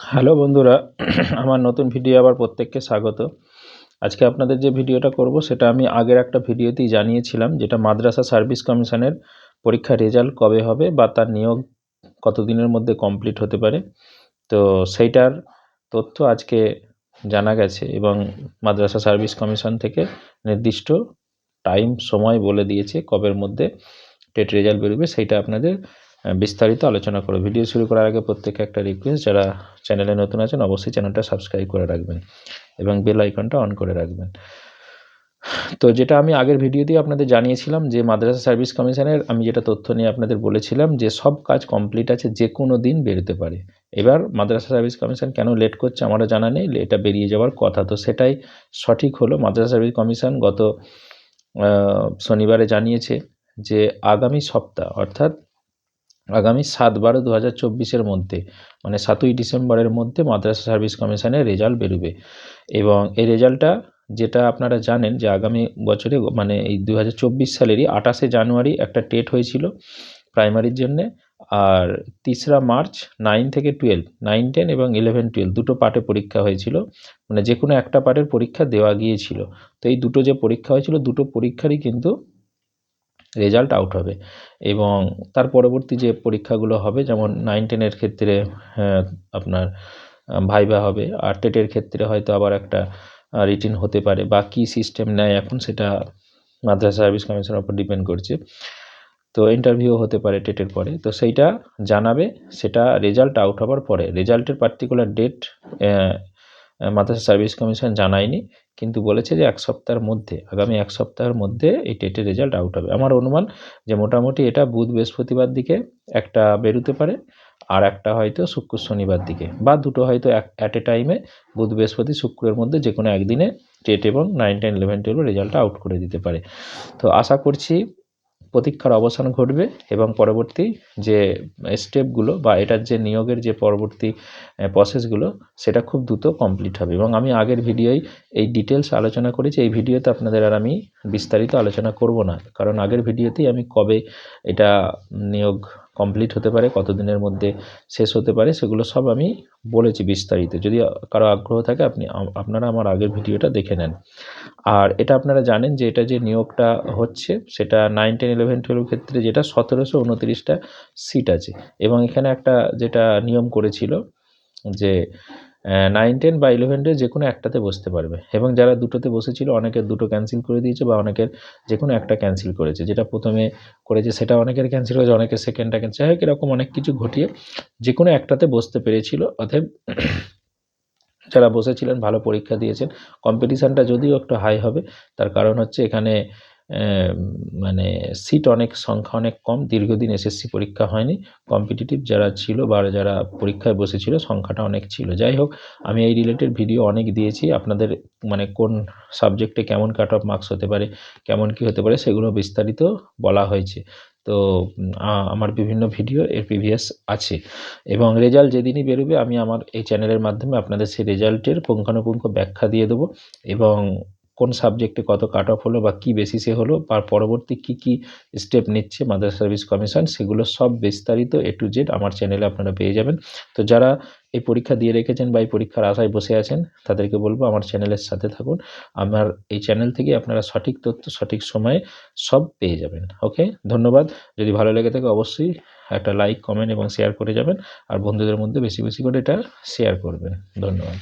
Hello বন্ধুরা, আমার নতুন ভিডিও আবার প্রত্যেককে স্বাগত। আজকে আপনাদের যে ভিডিওটা করব, সেটা আমি আগের একটা ভিডিওতেই জানিয়েছিলাম, যেটা মাদ্রাসা সার্ভিস কমিশনের পরীক্ষার রেজাল্ট কবে হবে বা তার নিয়োগ কতদিনের মধ্যে কমপ্লিট হতে পারে। তো সেইটার তথ্য আজকে জানা গেছে এবং মাদ্রাসা সার্ভিস কমিশন থেকে নির্দিষ্ট টাইম, সময় বলে দিয়েছে কবের মধ্যে টেট রেজাল্ট বেরোবে, সেইটা আপনাদের বিস্তারিত আলোচনা করো। ভিডিও শুরু করার আগে প্রত্যেকে একটা রিকোয়েস্ট যারা চ্যানেলে নতুন আছেন, অবশ্যই চ্যানেলটা সাবস্ক্রাইব করে রাখবেন এবং বেল আইকনটা অন করে রাখবেন। তো যেটা আমি আগের ভিডিওতেই আপনাদের জানিয়েছিলাম যে মাদ্রাসা সার্ভিস কমিশনের আমি যেটা তথ্য নিয়ে আপনাদের বলেছিলাম যে সব কাজ কমপ্লিট আছে, যে কোনো দিন বেরোতে পারে। এবার মাদ্রাসা সার্ভিস কমিশন কেন লেট করছে আমারও জানা নেই, এটা বেরিয়ে যাওয়ার কথা। তো সেটাই সঠিক হলো। মাদ্রাসা সার্ভিস কমিশন গত শনিবারে জানিয়েছে যে আগামী সপ্তাহ, অর্থাৎ আগামী সাত বারো দু হাজার চব্বিশের মধ্যে মানে সাতই ডিসেম্বরের মধ্যে মাদ্রাসা সার্ভিস কমিশনের রেজাল্ট বেরোবে। এবং এই রেজাল্টটা যেটা আপনারা জানেন যে আগামী বছরে মানে এই দু হাজার চব্বিশ সালেরই আঠাশে জানুয়ারি একটা টেট হয়েছিল প্রাইমারির জন্যে, আর তিসরা মার্চ নাইন থেকে টুয়েলভ নাইন টেন এবং ইলেভেন টুয়েলভ দুটো পার্টে পরীক্ষা হয়েছিল। মানে যে কোনো একটা পার্টের পরীক্ষা দেওয়া গিয়েছিল। তো এই দুটো যে পরীক্ষা হয়েছিল, দুটো পরীক্ষারই কিন্তু রেজাল্ট আউট হবে। এবং তার পরবর্তী যে পরীক্ষাগুলো হবে, যেমন নাইন টেনের ক্ষেত্রে আপনার ভাইবা হবে। আর টেটের ক্ষেত্রে হয়তো আবার একটা রিটিন হতে পারে। বা কী সিস্টেম নেয় এখন সেটা মাদ্রাসা সার্ভিস কমিশনের উপর ডিপেন্ড করছে। তো ইন্টারভিউ হতে পারে টেটের পরে। তো সেইটা জানাবে, সেটা রেজাল্ট আউট হওয়ার পরে। রেজাল্টের particular date Madrasah service commission জানায়নি। কিন্তু বলেছে যে এক সপ্তাহের মধ্যে, আগামী এক সপ্তাহের মধ্যে এই টেটের রেজাল্ট আউট হবে। আমার অনুমান যে মোটামুটি এটা বুধ বৃহস্পতিবার দিকে একটা বেরোতে পারে, আর একটা হয়তো শুক্র শনিবার দিকে, বা দুটো হয়তো এক অ্যাট এ টাইমে বুধ বৃহস্পতি শুক্রের মধ্যে যে কোনো একদিনে টেট এবং নাইন টেন ইলেভেন টুয়েলভের রেজাল্টটা আউট করে দিতে পারে। তো আশা করছি প্রতীক্ষার অবসান ঘটবে এবং পরবর্তী যে স্টেপগুলো বা এটার যে নিয়োগের যে পরবর্তী প্রসেসগুলো সেটা খুব দ্রুত কমপ্লিট হবে। এবং আমি আগের ভিডিওয় এই ডিটেলস আলোচনা করেছি, এই ভিডিওতে আপনাদের আর আমি বিস্তারিত আলোচনা করব না। কারণ আগের ভিডিওতেই আমি কবে এটা নিয়োগ কমপ্লিট হতে পারে, কতদিনের মধ্যে শেষ হতে পারে, সেগুলো সব আমি বলেছি বিস্তারিত। যদি কারও আগ্রহ থাকে, আপনি আপনারা আমার আগের ভিডিওটা দেখে নেন। আর এটা আপনারা জানেন যে এটা যে নিয়োগটা হচ্ছে, সেটা নাইন টেন ইলেভেন টুয়েলভ ক্ষেত্রে যেটা সতেরোশো উনত্রিশটা সিট আছে। এবং এখানে একটা যেটা নিয়ম করেছিল যে নাইন টেন বা ইলেভেন টুয়েলভ যে কোনো একটাতে বসতে পারবে। এবং যারা দুটোতে বসেছিল, অনেকের দুটো ক্যান্সেল করে দিয়েছে বা অনেকের যে কোনো একটা ক্যান্সেল করেছে। যেটা প্রথমে করেছে, সেটা অনেকের ক্যান্সেল হয়েছে, অনেকের সেকেন্ডটা ক্যান্সেল হোক, এরকম অনেক কিছু ঘটিয়ে যে কোনো একটাতে বসতে পেরেছিল। অতএব যারা বসেছিলেন, ভালো পরীক্ষা দিয়েছেন। কম্পিটিশানটা যদিও একটু হাই হবে, তার কারণ হচ্ছে এখানে মানে সিট অনেক, সংখ্যা অনেক কম। দীর্ঘদিন এসএসসি পরীক্ষা হয়নি। কম্পিটিটিভ যারা ছিল বা যারা পরীক্ষায় বসেছিল, সংখ্যাটা অনেক ছিল। যাই হোক, আমি এই রিলেটেড ভিডিও অনেক দিয়েছি। আপনাদের মানে কোন সাবজেক্টে কেমন কাট অফ মার্কস হতে পারে, কেমন কী হতে পারে, সেগুলো বিস্তারিত বলা হয়েছে। তো আমার বিভিন্ন ভিডিও এর প্রিভিয়াস আছে। এবং রেজাল্ট যেদিনই বেরোবে, আমি আমার এই চ্যানেলের মাধ্যমে আপনাদের সেই রেজাল্টের পুঙ্খানুপুঙ্খ ব্যাখ্যা দিয়ে দেবো। এবং কোন সাবজেক্টে কত কাট অফ হলো বা কী বেসিসে হলো, বা পরবর্তী কী কী স্টেপ নিচ্ছে মাদ্রাসা সার্ভিস কমিশন সেগুলো সব বিস্তারিত এ টু জেড আমার চ্যানেলে আপনারা পেয়ে যাবেন। তো যারা এই পরীক্ষা দিয়ে রেখেছেন বা এই পরীক্ষার আশায় বসে আছেন, তাদেরকে বলব আমার চ্যানেলের সাথে থাকুন। আমার এই চ্যানেল থেকে আপনারা সঠিক তথ্য, সঠিক সময়ে সব পেয়ে যাবেন। ওকে ধন্যবাদ। যদি ভালো লেগে থাকে অবশ্যই একটা লাইক কমেন্ট এবং শেয়ার করে যাবেন। আর বন্ধুদের মধ্যে বেশি বেশি করে এটা শেয়ার করবেন। ধন্যবাদ।